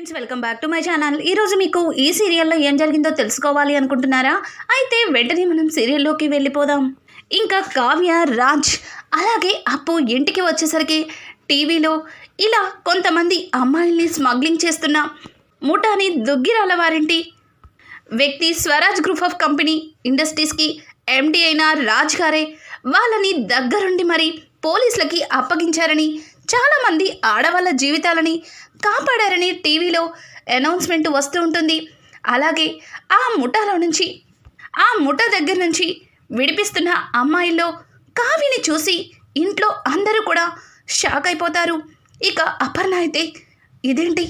Friends welcome back to my channel ఈరోజు మీకు ఈ సీరియల్లో ఏం జరిగిందో తెలుసుకోవాలి అనుకుంటున్నారా? అయితే వెంటనే మనం సీరియల్లోకి వెళ్ళిపోదాం. ఇంకా కావ్య రాజ్ అలాగే అప్పు ఇంటికి వచ్చేసరికి టీవీలో ఇలా కొంతమంది అమ్మాయిల్ని స్మగ్లింగ్ చేస్తున్న ముఠాని దుగ్గిరాల వారింటి వ్యక్తి స్వరాజ్ గ్రూప్ ఆఫ్ కంపెనీ ఇండస్ట్రీస్కి ఎండి అయిన రాజ్ గారే వాళ్ళని దగ్గరుండి మరి పోలీసులకి అప్పగించారని చాలామంది ఆడవాళ్ళ జీవితాలని కాపాడారని టీవీలో అనౌన్స్మెంట్ వస్తూ ఉంటుంది. అలాగే ఆ ముఠాలో నుంచి ఆ ముఠ దగ్గర నుంచి విడిపిస్తున్న అమ్మాయిల్లో కావ్యని చూసి ఇంట్లో అందరూ కూడా షాక్ అయిపోతారు. ఇక అపర్ణ అయితే ఇదేంటి?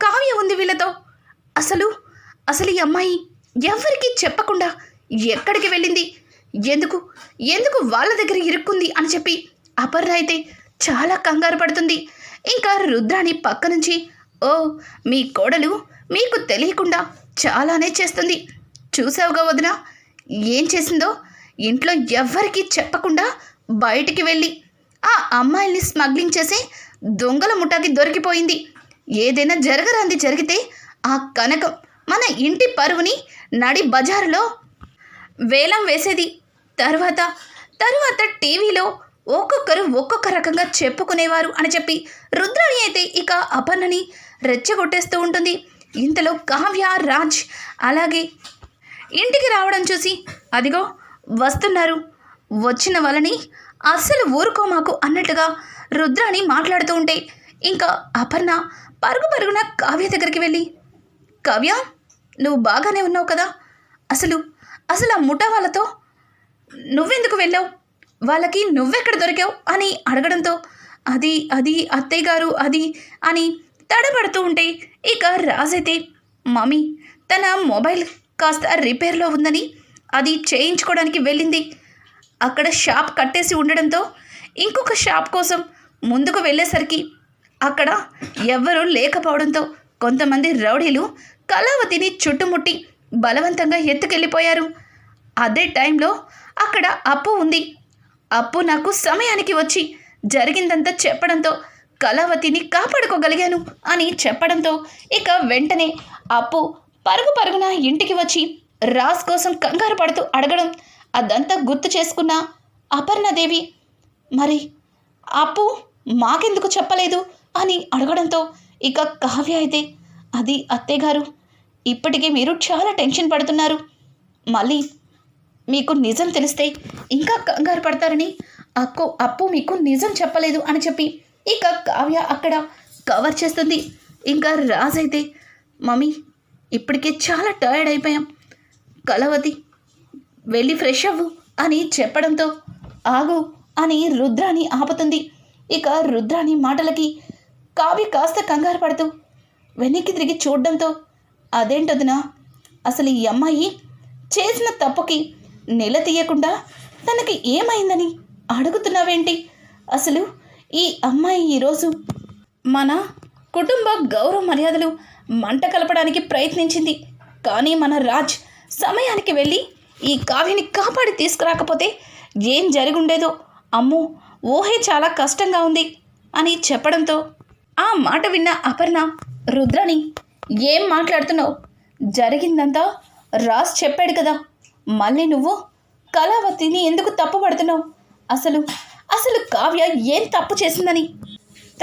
కావ్య ఉంది వీళ్ళతో. అసలు అసలు ఈ అమ్మాయి ఎవరికి చెప్పకుండా ఎక్కడికి వెళ్ళింది? ఎందుకు ఎందుకు వాళ్ళ దగ్గర ఇరుక్కుంది అని చెప్పి అపర్ణ అయితే చాలా కంగారు పడుతుంది. ఇంకా రుద్రాని పక్క నుంచి ఓ మీ కోడలు మీకు తెలియకుండా చాలానే చేస్తుంది. చూసావుగా వదిన? ఏం చేసిందో ఇంట్లో ఎవ్వరికీ చెప్పకుండా బయటికి వెళ్ళి ఆ అమ్మాయిల్ని స్మగ్లింగ్ చేసి దొంగల ముఠాకి దొరికిపోయింది. ఏదైనా జరగరాంది జరిగితే ఆ కనకం మన ఇంటి పరువుని నడి బజారులో వేలం వేసేది. తర్వాత తర్వాత టీవీలో ఒక్కొక్కరు ఒక్కొక్క రకంగా చెప్పుకునేవారు అని చెప్పి రుద్రాణి అయితే ఇక అపర్ణని రెచ్చగొట్టేస్తూ ఉంటుంది. ఇంతలో కావ్య రాజ్ అలాగే ఇంటికి రావడం చూసి అదిగో వస్తున్నారు. వచ్చిన వాళ్ళని అస్సలు ఊరుకో మాకు అన్నట్టుగా రుద్రాణి మాట్లాడుతూ ఉంటే ఇంకా అపర్ణ పరుగు పరుగున కావ్య దగ్గరికి వెళ్ళి కావ్య నువ్వు బాగానే ఉన్నావు కదా? అసలు అసలు ఆ ముఠా వాళ్ళతో నువ్వెందుకు వెళ్ళావు? వాళ్ళకి నువ్వెక్కడ దొరికావు అని అడగడంతో అది అది అత్తయ్య గారు అది అని తడబడుతూ ఉంటే ఇక రాజైతే మమ్మీ తన మొబైల్ కాస్త రిపేర్లో ఉందని అది చేయించుకోవడానికి వెళ్ళింది. అక్కడ షాప్ కట్టేసి ఉండడంతో ఇంకొక షాప్ కోసం ముందుకు వెళ్ళేసరికి అక్కడ ఎవ్వరూ లేకపోవడంతో కొంతమంది రౌడీలు కళావతిని చుట్టుముట్టి బలవంతంగా ఎత్తుకెళ్ళిపోయారు. అదే టైంలో అక్కడ అప్పు ఉంది. అప్పు నాకు సమయానికి వచ్చి జరిగిందంతా చెప్పడంతో కళావతిని కాపాడుకోగలిగాను అని చెప్పడంతో ఇక వెంటనే అప్పు పరుగు పరుగున ఇంటికి వచ్చి రాజ్ కోసం కంగారు పడుతూ అడగడం అదంతా గుర్తు చేసుకున్న అపర్ణదేవి మరి అప్పు మాకెందుకు చెప్పలేదు? అని అడగడంతో ఇక కావ్య అయితే అది అత్తయ్యగారు ఇప్పటికే మీరు చాలా టెన్షన్ పడుతున్నారు. మళ్ళీ మీకు నిజం తెలిస్తే ఇంకా కంగారు పడతారని అక్కు అప్పు మీకు నిజం చెప్పలేదు అని చెప్పి ఇక కావ్య అక్కడ కవర్ చేస్తుంది. ఇంకా రాజైతే మమ్మీ ఇప్పటికే చాలా టైర్డ్ అయిపోయాం. కలవతి వెళ్ళి ఫ్రెష్ అవ్వు అని చెప్పడంతో ఆగు అని రుద్రాని ఆపుతుంది. ఇక రుద్రాని మాటలకి కావ్య కాస్త కంగారు పడుతూ వెనక్కి తిరిగి చూడడంతో అదేంటదినా అసలు ఈ అమ్మాయి చేసిన తప్పుకి నెల తీయకుండా తనకి ఏమైందని అడుగుతున్నావేంటి? అసలు ఈ అమ్మాయి ఈరోజు మన కుటుంబ గౌరవ మర్యాదలు మంట కలపడానికి ప్రయత్నించింది. కానీ మన రాజ్ సమయానికి వెళ్ళి ఈ కావ్యని కాపాడి తీసుకురాకపోతే ఏం జరిగుండేదో? అమ్మో ఊహే చాలా కష్టంగా ఉంది అని చెప్పడంతో ఆ మాట విన్న అపర్ణ రుద్రని ఏం మాట్లాడుతున్నావు? జరిగిందంతా రాజ్ చెప్పాడు కదా. మళ్ళీ నువ్వు కళావతిని ఎందుకు తప్పు పడుతున్నావు? అసలు అసలు కావ్య ఏం తప్పు చేసిందని?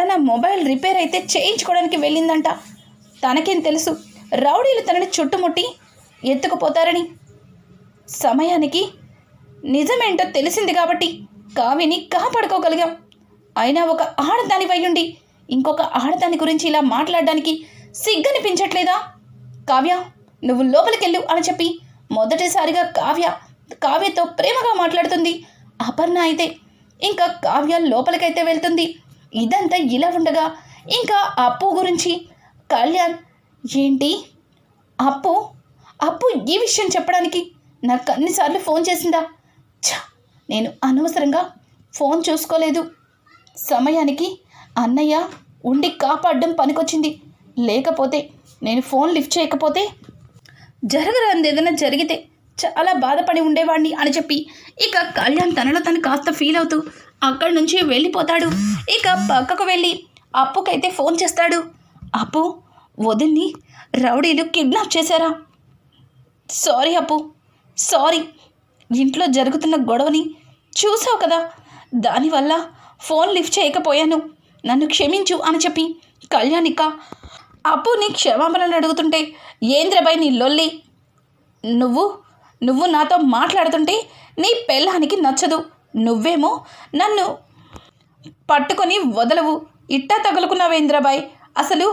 తన మొబైల్ రిపేర్ అయితే చేయించుకోవడానికి వెళ్ళిందంట. తనకేం తెలుసు? రౌడీలు తనని చుట్టుముట్టి ఎత్తుకుపోతారని. సమయానికి నిజమేంటో తెలిసింది కాబట్టి కావ్యని కాపాడుకోగలిగాం. అయినా ఒక ఆడదాని వయ్యుండి ఇంకొక ఆడదాని గురించి ఇలా మాట్లాడడానికి సిగ్గనిపించట్లేదా? కావ్య నువ్వు లోపలికెళ్ళు అని చెప్పి మొదటిసారిగా కావ్య కావ్యతో ప్రేమగా మాట్లాడుతుంది. అపర్ణ అయితే ఇంకా కావ్య లోపలికైతే వెళ్తుంది. ఇదంతా ఇలా ఉండగా ఇంకా అప్పు గురించి కళ్యాణ్ ఏంటి? అప్పు? అప్పు ఈ విషయం చెప్పడానికి నాకు అన్నిసార్లు ఫోన్ చేసిందా? ఛ! నేను అనవసరంగా ఫోన్ చూసుకోలేదు. సమయానికి అన్నయ్య ఉండి కాపాడడం పనికొచ్చింది. లేకపోతే నేను ఫోన్ లిఫ్ట్ చేయకపోతే జరగరాంది ఏదైనా జరిగితే చాలా బాధపడి ఉండేవాడిని అని చెప్పి. ఇక కళ్యాణ్ తనలో తను కాస్త ఫీల్ అవుతూ అక్కడి నుంచి వెళ్ళిపోతాడు. ఇక పక్కకు వెళ్ళి అప్పుకైతే ఫోన్ చేస్తాడు. అప్పు వదిన్ని రౌడీలు కిడ్నాప్ చేశారా? సారీ అప్పు సారీ ఇంట్లో జరుగుతున్న గొడవని చూసావు కదా. దానివల్ల ఫోన్ లిఫ్ట్ చేయకపోయాను. నన్ను క్షమించు అని చెప్పి కళ్యాణిక అప్పు నీ క్షమాపణలు అడుగుతుంటే ఏంద్రబాయ్ నీ లొల్లి నువ్వు నువ్వు నాతో మాట్లాడుతుంటే నీ పెళ్ళానికి నచ్చదు. నువ్వేమో నన్ను పట్టుకొని వదలవు. ఇట్టా తగులుకున్నావేంద్రబాయ్ అసలు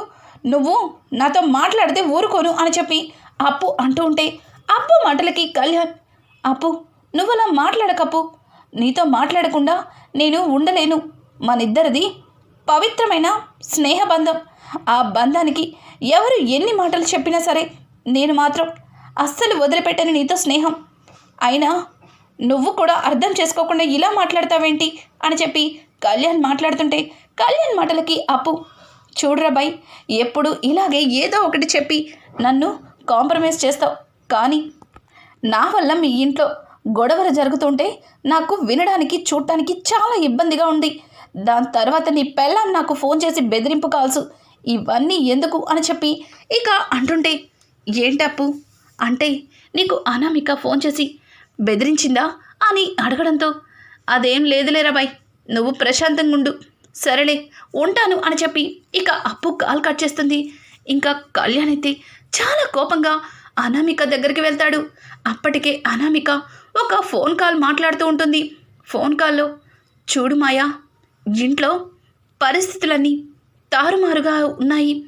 నువ్వు నాతో మాట్లాడితే ఊరుకోను అని చెప్పి అప్పు అంటూ ఉంటే అప్పు మాటలకి కళ్యాణ్ అప్పు నువ్వు అలా మాట్లాడకప్పు. నీతో మాట్లాడకుండా నేను ఉండలేను. మనిద్దరిది పవిత్రమైన స్నేహబంధం. ఆ బంధానికి ఎవరు ఎన్ని మాటలు చెప్పినా సరే నేను మాత్రం అస్సలు వదిలిపెట్టని నీతో స్నేహం. అయినా నువ్వు కూడా అర్థం చేసుకోకుండా ఇలా మాట్లాడతావేంటి? అని చెప్పి కళ్యాణ్ మాట్లాడుతుంటే కళ్యాణ్ మాటలకి అప్పు. చూడరాబాయ్ ఎప్పుడు ఇలాగే ఏదో ఒకటి చెప్పి నన్ను కాంప్రమైజ్ చేస్తావు. కానీ నా వల్ల మీ ఇంట్లో గొడవలు జరుగుతుంటే నాకు వినడానికి చూడటానికి చాలా ఇబ్బందిగా ఉంది. దాని తర్వాత నీ పెళ్ళాం నాకు ఫోన్ చేసి బెదిరింపు కాల్సు. ఇవన్నీ ఎందుకు? అని చెప్పి ఇక అంటుంటే ఏంటప్పు అంటే నీకు అనామిక ఫోన్ చేసి బెదిరించిందా? అని అడగడంతో అదేం లేదులేరా బాయ్ నువ్వు ప్రశాంతంగా ఉండు. సరేలే ఉంటాను అని చెప్పి ఇక అప్పు కాల్ కట్ చేస్తుంది. ఇంకా కళ్యాణ్ అయితే చాలా కోపంగా అనామిక దగ్గరికి వెళ్తాడు. అప్పటికే అనామిక ఒక ఫోన్ కాల్ మాట్లాడుతూ ఉంటుంది. ఫోన్ కాల్లో చూడు మాయా ఇంట్లో పరిస్థితులన్నీ తారుమారుగా ఉన్నాయి.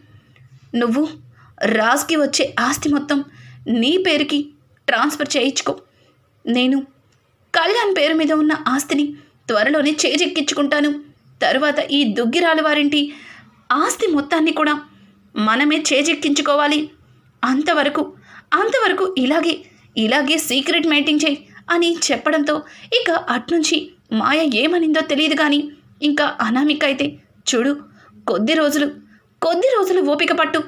నువ్వు రాజ్కి వచ్చే ఆస్తి మొత్తం నీ పేరుకి ట్రాన్స్ఫర్ చేయించుకో. నేను కళ్యాణ్ పేరు మీద ఉన్న ఆస్తిని త్వరలోనే చేజెక్కించుకుంటాను. తరువాత ఈ దుగ్గిరాలు వారింటి ఆస్తి మొత్తాన్ని కూడా మనమే చేజెక్కించుకోవాలి. అంతవరకు అంతవరకు ఇలాగే ఇలాగే సీక్రెట్ మెయింటైన్ చేయి అని చెప్పడంతో ఇక అట్నుంచి మాయ ఏమనిందో తెలియదు కానీ ఇంకా అనామిక అయితే చూడు కొద్ది రోజులు కొద్ది రోజులు ఓపిక పట్టు.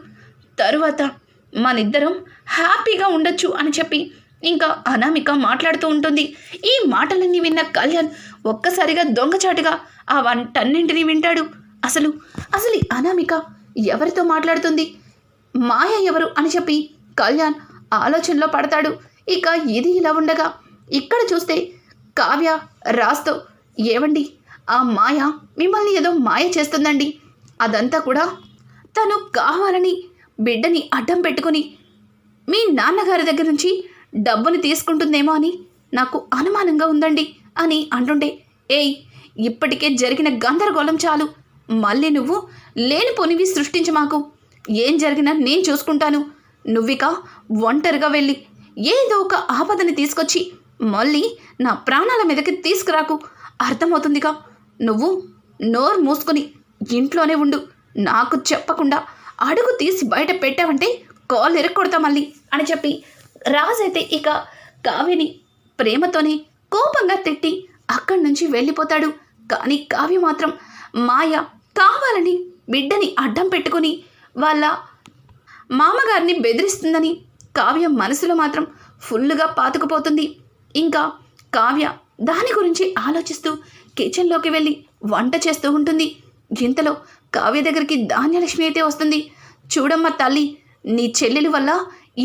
తరువాత మనిద్దరం హ్యాపీగా ఉండొచ్చు అని చెప్పి ఇంకా అనామిక మాట్లాడుతూ ఉంటుంది. ఈ మాటలన్నీ విన్న కళ్యాణ్ ఒక్కసారిగా దొంగచాటుగా ఆ వంటన్నింటినీ వింటాడు. అసలు అసలు ఈ అనామిక ఎవరితో మాట్లాడుతుంది? మాయ ఎవరు అని చెప్పి కళ్యాణ్ ఆలోచనలో పడతాడు. ఇక ఇది ఇలా ఉండగా ఇక్కడ చూస్తే కావ్య రాస్తో ఏవండి? ఆ మాయ మిమ్మల్ని ఏదో మాయ చేస్తుందండి. అదంతా కూడా తను కావాలని బిడ్డని అడ్డం పెట్టుకుని మీ నాన్నగారి దగ్గర నుంచి డబ్బుని తీసుకుంటుందేమో అని నాకు అనుమానంగా ఉందండి అని అంటుండే ఏయ్ ఇప్పటికే జరిగిన గందరగోళం చాలు. మళ్ళీ నువ్వు లేనిపోనివి సృష్టించు మాకు. ఏం జరిగినా నేను చూసుకుంటాను. నువ్విక ఒంటరిగా వెళ్ళి ఏదో ఒక ఆపదని తీసుకొచ్చి మళ్ళీ నా ప్రాణాల మీదకి తీసుకురాకు. అర్థమవుతుందిగా. నువ్వు నోరు మూసుకొని ఇంట్లోనే ఉండు. నాకు చెప్పకుండా అడుగు తీసి బయట పెట్టావంటే కాల్ ఎరక్కొడతా మళ్ళీ అని చెప్పి రాజైతే ఇక కావ్యని ప్రేమతోనే కోపంగా తిట్టి అక్కడి నుంచి వెళ్ళిపోతాడు. కానీ కావ్య మాత్రం మాయ కావాలని బిడ్డని అడ్డం పెట్టుకుని వాళ్ళ మామగారిని బెదిరిస్తుందని కావ్య మనసులో మాత్రం ఫుల్లుగా పాతుకుపోతుంది. ఇంకా కావ్య దాని గురించి ఆలోచిస్తూ కిచెన్లోకి వెళ్ళి వంట చేస్తూ ఉంటుంది. ఇంతలో కావ్య దగ్గరికి ధాన్యలక్ష్మి అయితే వస్తుంది. చూడమ్మ తల్లి నీ చెల్లెలు వల్ల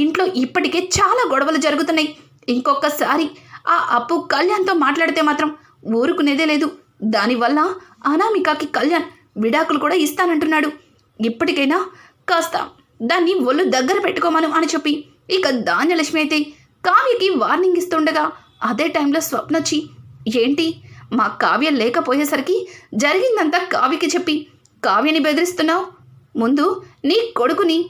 ఇంట్లో ఇప్పటికే చాలా గొడవలు జరుగుతున్నాయి. ఇంకొకసారి ఆ అప్పు కళ్యాణ్తో మాట్లాడితే మాత్రం ఊరుకునేదే లేదు. దానివల్ల అనామికకి కళ్యాణ్ విడాకులు కూడా ఇస్తానంటున్నాడు. ఇప్పటికైనా కాస్త దాన్ని ఒళ్ళు దగ్గర పెట్టుకోమను అని చెప్పి ఇక ధాన్యలక్ష్మి అయితే కావ్యకి వార్నింగ్ ఇస్తుండగా అదే టైంలో స్వప్నొచ్చి ఏంటి? మా కావ్య లేకపోయేసరికి జరిగిందంతా కావ్యకి చెప్పి కావ్యని బెదిరిస్తున్నావు? ముందు నీ కొడుకుని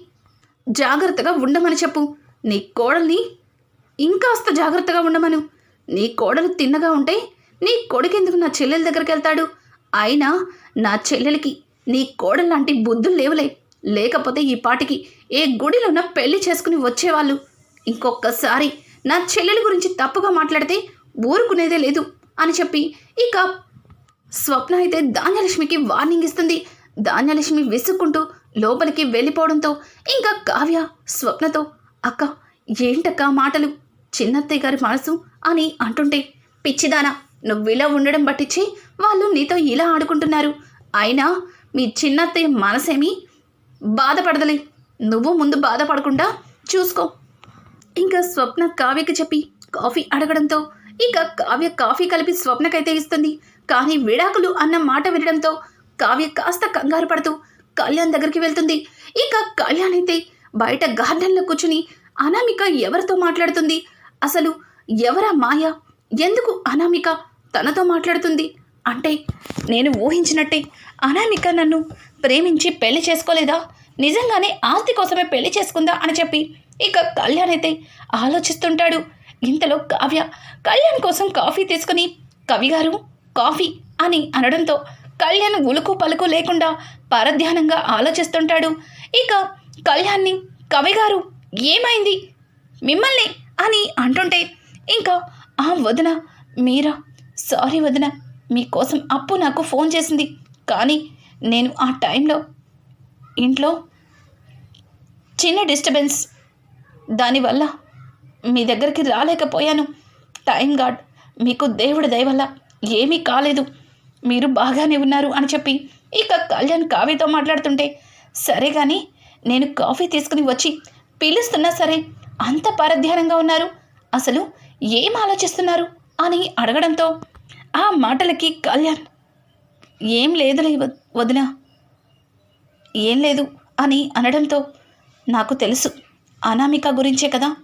జాగ్రత్తగా ఉండమని చెప్పు. నీ కోడల్ని ఇంకాస్త జాగ్రత్తగా ఉండమను. నీ కోడలు తిన్నగా ఉంటే నీ కొడుకెందుకు నా చెల్లెల దగ్గరికి వెళ్తాడు? అయినా నా చెల్లెలకి నీ కోడలు లాంటి బుద్ధులు లేవులే. లేకపోతే ఈ పాటికి ఏ గుడిలోన పెళ్ళి చేసుకుని వచ్చేవాళ్ళు? ఇంకొకసారి నా చెల్లెల గురించి తప్పుగా మాట్లాడితే ఊరుకునేదే లేదు. అని చెప్పి ఇక స్వప్న అయితే ధాన్యలక్ష్మికి వార్నింగ్ ఇస్తుంది. ధాన్యలక్ష్మి విసుక్కుంటూ లోపలికి వెళ్ళిపోవడంతో ఇంకా కావ్య స్వప్నతో అక్క ఏంటక్క మాటలు? చిన్నత్తయ్య గారి మనసు అని అంటుంటే పిచ్చిదానా నువ్వు ఇలా ఉండడం పట్టించి వాళ్ళు నీతో ఇలా ఆడుకుంటున్నారు. అయినా మీ చిన్నత్తయ్య మనసేమి బాధపడదలే. నువ్వు ముందు బాధపడకుండా చూసుకో. ఇంకా స్వప్న కావ్యకి చెప్పి కాఫీ అడగడంతో ఇక కావ్య కాఫీ కలిపి స్వప్నకైతే ఇస్తుంది. కానీ విడాకులు అన్న మాట వినడంతో కావ్య కాస్త కంగారు పడుతూ కళ్యాణ్ దగ్గరికి వెళ్తుంది. ఇక కళ్యాణ్ అయితే బయట గార్డెన్లో కూర్చుని అనామిక ఎవరితో మాట్లాడుతుంది? అసలు ఎవరా మాయ? ఎందుకు అనామిక తనతో మాట్లాడుతుంది? అంటే నేను ఊహించినట్టే అనామిక నన్ను ప్రేమించి పెళ్ళి చేసుకోలేదా? నిజంగానే ఆస్తి కోసమే పెళ్ళి చేసుకుందా? అని చెప్పి ఇక కళ్యాణ్ అయితే ఆలోచిస్తుంటాడు. ఇంతలో కావ్య కళ్యాణ్ కోసం కాఫీ తీసుకుని కవిగారు కాఫీ అని అనడంతో కళ్యాణ్ ఉలుకు పలుకు లేకుండా పరధ్యానంగా ఆలోచిస్తుంటాడు. ఇక కళ్యాణ్ని కవిగారు ఏమైంది? మిమ్మల్ని అని అంటుంటే ఇంకా ఆ వదిన మీరా? సారీ వదిన మీకోసం అప్పు నాకు ఫోన్ చేసింది. కానీ నేను ఆ టైంలో ఇంట్లో చిన్న డిస్టర్బెన్స్ దానివల్ల మీ దగ్గరికి రాలేకపోయాను. టైం గాడ్ మీకు దేవుడి దయవల్ల ఏమీ కాలేదు. మీరు బాగానే ఉన్నారు అని చెప్పి ఇక కళ్యాణ్ కావ్యతో మాట్లాడుతుంటే సరే కానీ నేను కాఫీ తీసుకుని వచ్చి పిలుస్తున్నా సరే అంత పరధ్యానంగా ఉన్నారు. అసలు ఏం ఆలోచిస్తున్నారు? అని అడగడంతో ఆ మాటలకి కళ్యాణ్ ఏం లేదులే వదిన వదినా. ఏం లేదు అని అనడంతో నాకు తెలుసు అనామిక గురించే కదా.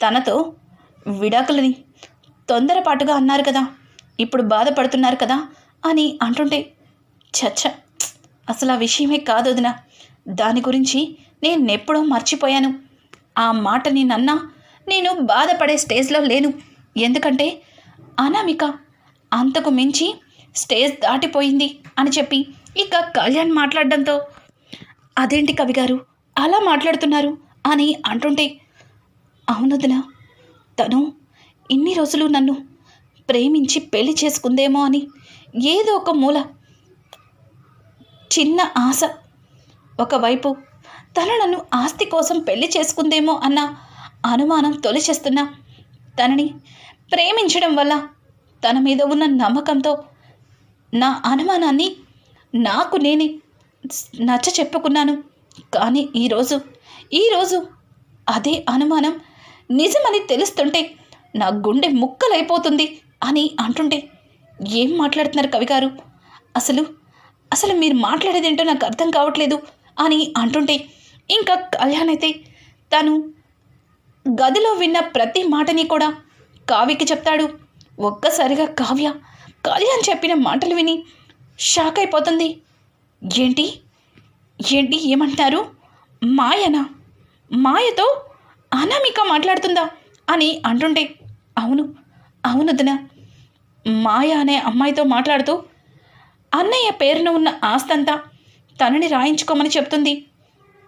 తనతో విడాకులని తొందరపాటుగా అన్నారు కదా ఇప్పుడు బాధపడుతున్నారు కదా అని అంటుంటే చచ్చ అసలు ఆ విషయమే కాదు వదిన. దాని గురించి నేను ఎప్పుడో మర్చిపోయాను. ఆ మాట నేనన్నా నేను బాధపడే స్టేజ్లో లేను. ఎందుకంటే అనామిక అంతకు మించి స్టేజ్ దాటిపోయింది అని చెప్పి ఇక కళ్యాణ్ మాట్లాడడంతో అదేంటి కవి గారు అలా మాట్లాడుతున్నారు అని అంటుంటే అవునదినా తను ఇన్ని రోజులు నన్ను ప్రేమించి పెళ్ళి చేసుకుందేమో అని ఏదో ఒక మూల చిన్న ఆశ. ఒకవైపు తను నన్ను ఆస్తి కోసం పెళ్ళి చేసుకుందేమో అన్న అనుమానం తొలిచేస్తున్నా తనని ప్రేమించడం వల్ల తన మీద ఉన్న నమ్మకంతో నా అనుమానాన్ని నాకు నేనే నచ్చ చెప్పుకున్నాను కానీ ఈరోజు ఈరోజు అదే అనుమానం నిజమని తెలుస్తుంటే నా గుండె ముక్కలైపోతుంది అని అంటుంటే ఏం మాట్లాడుతున్నారు కవి గారు అసలు అసలు మీరు మాట్లాడేదేంటో నాకు అర్థం కావట్లేదు అని అంటుంటే ఇంకా కళ్యాణ్ అయితే తను గదిలో విన్న ప్రతి మాటని కూడా కావ్యకి చెప్తాడు. ఒక్కసారిగా కావ్య కళ్యాణ్ చెప్పిన మాటలు విని షాక్ అయిపోతుంది. ఏంటి? ఏంటి? ఏమంటారు మాయనా? మాయతో అనామిక మాట్లాడుతుందా అని అంటుంటే అవును అవును వదిన. మాయ అనే అమ్మాయితో మాట్లాడుతూ అన్నయ్య పేరున ఉన్న ఆస్తంతా తనని రాయించుకోమని చెప్తుంది.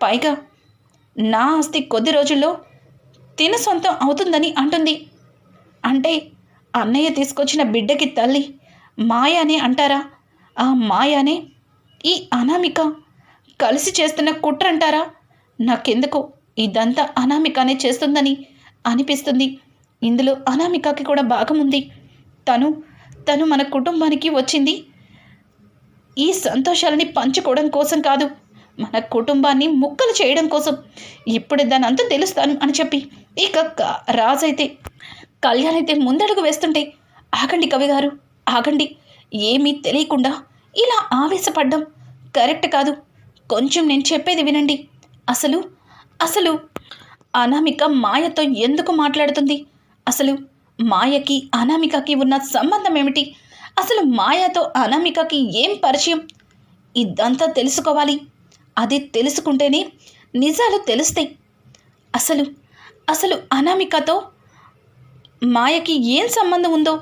పైగా నా ఆస్తి కొద్ది రోజుల్లో తిన సొంతం అవుతుందని అంటుంది. అంటే అన్నయ్య తీసుకొచ్చిన బిడ్డకి తల్లి మాయ అని అంటారా? ఆ మాయనే ఈ అనామిక కలిసి చేస్తున్న కుట్ర అంటారా? నాకెందుకో ఇదంతా అనామికనే చేస్తుందని అనిపిస్తుంది. ఇందులో అనామికకి కూడా భాగం ఉంది. తను తను మన కుటుంబానికి వచ్చింది. ఈ సంతోషాలని పంచుకోవడం కోసం కాదు మన కుటుంబాన్ని ముక్కలు చేయడం కోసం. ఇప్పుడు దాని అంతా తెలుస్తాను అని చెప్పి ఇక రాజైతే కళ్యాణ్ అయితే ముందడుగు వేస్తుంటే ఆగండి కవి గారు ఆగండి. ఏమీ తెలియకుండా ఇలా ఆవేశపడ్డం కరెక్ట్ కాదు. కొంచెం నేను చెప్పేది వినండి. అసలు అసలు అనామిక మాయతో ఎందుకు మాట్లాడుతుంది? అసలు మాయకి అనామికకి ఉన్న సంబంధం ఏమిటి? అసలు మాయతో అనామికకి ఏం పరిచయం? ఇదంతా తెలుసుకోవాలి. అది తెలుసుకుంటేనే నిజాలు తెలుస్తాయి. అసలు అసలు అనామికతో మాయకి ఏం సంబంధం ఉందో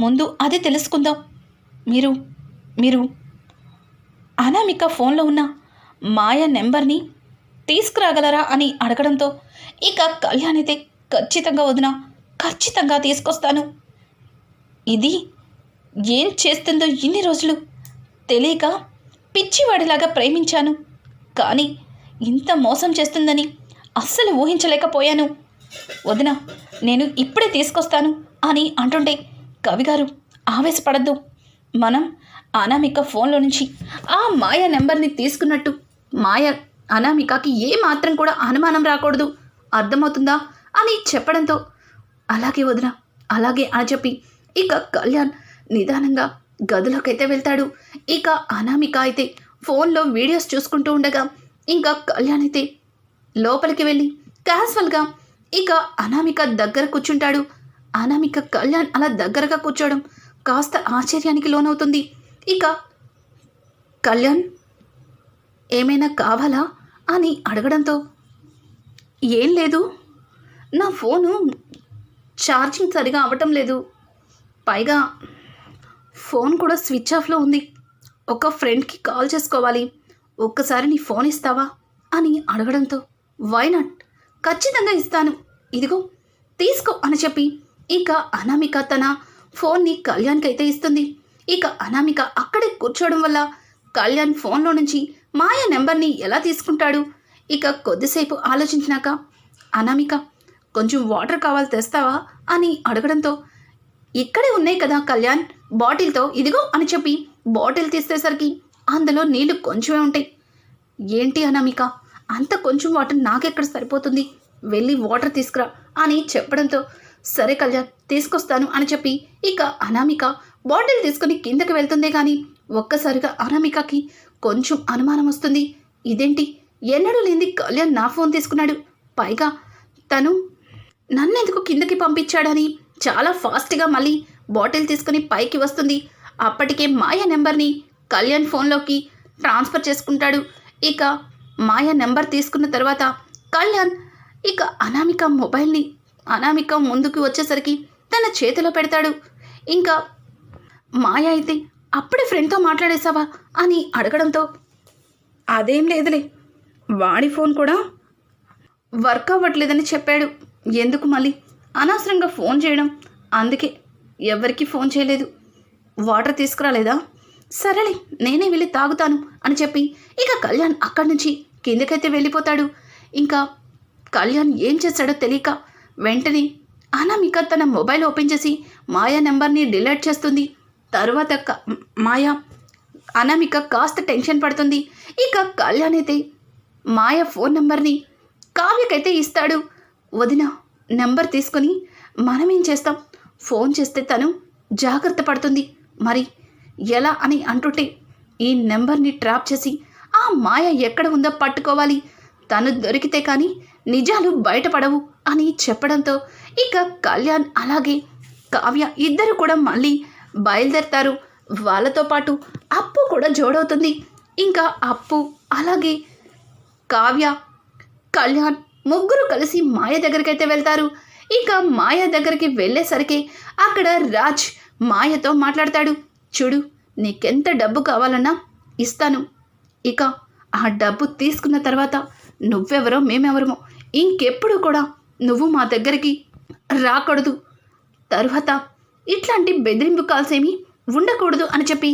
ముందు అది తెలుసుకుందాం. మీరు మీరు అనామిక ఫోన్లో ఉన్న మాయ నెంబర్ని తీసుకురాగలరా అని అడగడంతో ఇక కళ్యాణ్ అయితే ఖచ్చితంగా వదిన ఖచ్చితంగా తీసుకొస్తాను. ఇది ఏం చేస్తుందో ఇన్ని రోజులు తెలియక పిచ్చివాడిలాగా ప్రేమించాను. కానీ ఇంత మోసం చేస్తుందని అస్సలు ఊహించలేకపోయాను. వదిన నేను ఇప్పుడే తీసుకొస్తాను అని అంటుంటే కవిగారు ఆవేశపడద్దు. మనం అనామిక ఫోన్లో నుంచి ఆ మాయ నెంబర్ని తీసుకున్నట్టు మాయ అనామికకి ఏ మాత్రం కూడా అనుమానం రాకూడదు. అర్థమవుతుందా? అని చెప్పడంతో అలాగే వదిన అలాగే అని చెప్పి ఇక కళ్యాణ్ నిదానంగా గదిలోకైతే వెళ్తాడు. ఇక అనామిక అయితే ఫోన్లో వీడియోస్ చూసుకుంటూ ఉండగా ఇంకా కళ్యాణ్ అయితే లోపలికి వెళ్ళి క్యాజువల్గా ఇక అనామిక దగ్గర కూర్చుంటాడు. అనామిక కళ్యాణ్ అలా దగ్గరగా కూర్చోవడం కాస్త ఆశ్చర్యానికి లోనవుతుంది. ఇక కళ్యాణ్ ఏమైనా కావాలా? అని అడగడంతో ఏం లేదు. నా ఫోను ఛార్జింగ్ సరిగా అవ్వటం లేదు. పైగా ఫోన్ కూడా స్విచ్ ఆఫ్లో ఉంది. ఒక ఫ్రెండ్కి కాల్ చేసుకోవాలి. ఒక్కసారి నీ ఫోన్ ఇస్తావా? అని అడగడంతో వై నాట్? ఖచ్చితంగా ఇస్తాను. ఇదిగో తీసుకో అని చెప్పి ఇక అనామిక తన ఫోన్ని కళ్యాణ్కి అయితే ఇస్తుంది. ఇక అనామిక అక్కడే కూర్చోవడం వల్ల కళ్యాణ్ ఫోన్లో నుంచి మాయ నెంబర్ని ఎలా తీసుకుంటాడు? ఇక కొద్దిసేపు ఆలోచించినాక అనామిక కొంచెం వాటర్ కావాలి తెస్తావా? అని అడగడంతో ఇక్కడే ఉన్నాయి కదా కళ్యాణ్ బాటిల్తో ఇదిగో అని చెప్పి బాటిల్ తీసేసరికి అందులో నీళ్ళు కొంచెమే ఉంటాయి. ఏంటి అనామిక అంత కొంచెం వాటర్ నాకెక్కడ సరిపోతుంది? వెళ్ళి వాటర్ తీసుకురా అని చెప్పడంతో సరే కళ్యాణ్ తీసుకొస్తాను అని చెప్పి ఇక అనామిక బాటిల్ తీసుకుని కిందకి వెళ్తుందే కానీ ఒక్కసారిగా అనామికకి కొంచెం అనుమానం వస్తుంది. ఇదేంటి? ఎన్నడూ లేని కళ్యాణ్ నా ఫోన్ తీసుకున్నాడు. పైగా తను నన్నెందుకు కిందకి పంపించాడని చాలా ఫాస్ట్గా మళ్ళీ బాటిల్ తీసుకుని పైకి వస్తుంది. అప్పటికే మాయ నెంబర్ని కళ్యాణ్ ఫోన్లోకి ట్రాన్స్ఫర్ చేసుకుంటాడు. ఇక మాయ నెంబర్ తీసుకున్న తర్వాత కళ్యాణ్ ఇక అనామిక మొబైల్ని అనామిక ముందుకు వచ్చేసరికి తన చేతిలో పెడతాడు. ఇంకా మాయ అయితే అప్పుడే ఫ్రెండ్తో మాట్లాడేశావా అని అడగడంతో అదేం లేదులే వాడి ఫోన్ కూడా వర్క్ అవ్వట్లేదని చెప్పాడు. ఎందుకు మళ్ళీ? అనవసరంగా ఫోన్ చేయడం. అందుకే ఎవరికి ఫోన్ చేయలేదు. వాటర్ తీసుకురాలేదా? సరేలే నేనే వెళ్ళి తాగుతాను అని చెప్పి ఇక కళ్యాణ్ అక్కడి నుంచి కిందకైతే వెళ్ళిపోతాడు. ఇంకా కళ్యాణ్ ఏం చేశాడో తెలియక వెంటనే అనామిక తన మొబైల్ ఓపెన్ చేసి మాయా నెంబర్ని డిలీట్ చేస్తుంది. తరువాత మాయ. మాయా అనామిక కాస్త టెన్షన్ పడుతుంది. ఇక కళ్యాణ్ అయితే మాయ ఫోన్ నెంబర్ని కావ్యకైతే ఇస్తాడు. వదిన నెంబర్ తీసుకొని మనం ఏం చేస్తాం? ఫోన్ చేస్తే తను జాగ్రత్త పడుతుంది. మరి ఎలా అని అంటుంటే ఈ నెంబర్ని ట్రాప్ చేసి ఆ మాయ ఎక్కడ ఉందో పట్టుకోవాలి. తను దొరికితే కానీ నిజాలు బయటపడవు అని చెప్పడంతో ఇక కళ్యాణ్ అలాగే కావ్య ఇద్దరు కూడా మళ్ళీ బయలుదేరతారు. వాళ్ళతో పాటు అప్పు కూడా జోడవుతుంది. ఇంకా అప్పు అలాగే కావ్య కళ్యాణ్ ముగ్గురు కలిసి మాయ దగ్గరికైతే వెళ్తారు. ఇక మాయ దగ్గరికి వెళ్ళేసరికి అక్కడ రాజ్ మాయతో మాట్లాడతాడు. చూడు నీకెంత డబ్బు కావాలన్నా ఇస్తాను. ఇక ఆ డబ్బు తీసుకున్న తర్వాత నువ్వెవరో మేమెవరమో ఇంకెప్పుడు కూడా నువ్వు మా దగ్గరికి రాకూడదు. తర్వాత ఇట్లాంటి బెదిరింపు కాల్స్ ఏమీ ఉండకూడదు అని చెప్పి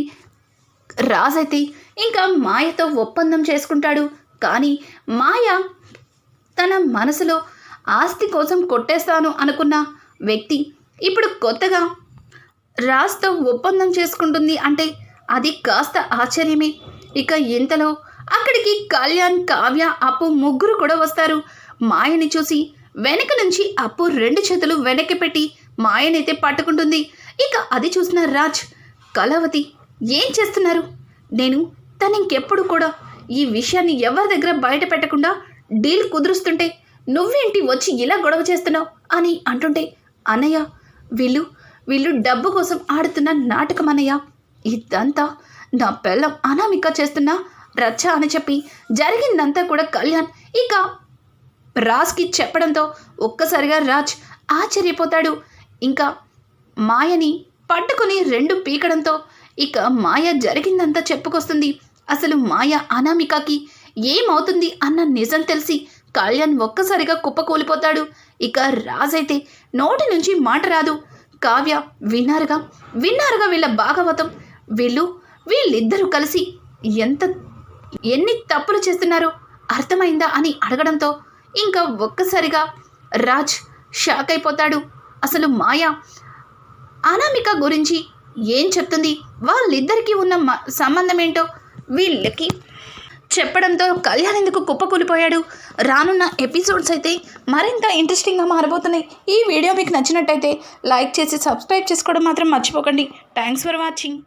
రాజైతే ఇంకా మాయతో ఒప్పందం చేసుకుంటాడు. కానీ మాయ తన మనసులో ఆస్తి కోసం కొట్టేస్తాను అనుకున్న వ్యక్తి ఇప్పుడు కొత్తగా రాజ్తో ఒప్పందం చేసుకుంటుంది అంటే అది కాస్త ఆశ్చర్యమే. ఇక ఇంతలో అక్కడికి కళ్యాణ్ కావ్య అప్పు ముగ్గురు కూడా వస్తారు. మాయని చూసి వెనక నుంచి అప్పు రెండు చేతులు వెనక్కి పెట్టి మాయనైతే పట్టుకుంటుంది. ఇక అది చూసిన రాజ్ కళావతి ఏం చేస్తున్నారు? నేను తను ఇంకెప్పుడు కూడా ఈ విషయాన్ని ఎవరి దగ్గర బయట పెట్టకుండా డీల్ కుదురుస్తుంటే నువ్వేంటి వచ్చి ఇలా గొడవ చేస్తున్నావు? అని అంటుంటే అన్నయ్య వీళ్ళు వీళ్ళు డబ్బు కోసం ఆడుతున్న నాటకం అన్నయ్య. ఇదంతా నా పెళ్ళం అనామిక చేస్తున్న రచ్చ అని చెప్పి జరిగిందంతా కూడా కళ్యాణ్. ఇక రాజ్కి చెప్పడంతో ఒక్కసారిగా రాజ్ ఆశ్చర్యపోతాడు. ఇంకా మాయని పట్టుకుని రెండు పీకడంతో ఇక మాయ జరిగిందంతా చెప్పుకొస్తుంది. అసలు మాయ అనామికకి ఏమవుతుంది అన్న నిజం తెలిసి కళ్యాణ్ ఒక్కసారిగా కుప్పకూలిపోతాడు. ఇక రాజైతే నోటి నుంచి మాట రాదు. కావ్య విన్నారుగా? విన్నారుగా వీళ్ళ భాగవతం? వీళ్ళు వీళ్ళిద్దరూ కలిసి ఎంత ఎన్ని తప్పులు చేస్తున్నారో అర్థమైందా అని అడగడంతో ఇంకా ఒక్కసారిగా రాజ్ షాక్ అయిపోతాడు అసలు మాయ? అనామిక గురించి ఏం చెప్తుంది? వాళ్ళిద్దరికీ ఉన్న మ- సంబంధం ఏంటో వీళ్ళకి చెప్పడంతో కళ్యాణ్ ఎందుకు కుప్పకూలిపోయాడు? రానున్న ఎపిసోడ్స్ అయితే మరింత ఇంట్రెస్టింగ్గా మారబోతున్నాయి. ఈ వీడియో మీకు నచ్చినట్టయితే లైక్ చేసి సబ్స్క్రైబ్ చేసుకోవడం మాత్రం మర్చిపోకండి. Thanks for watching.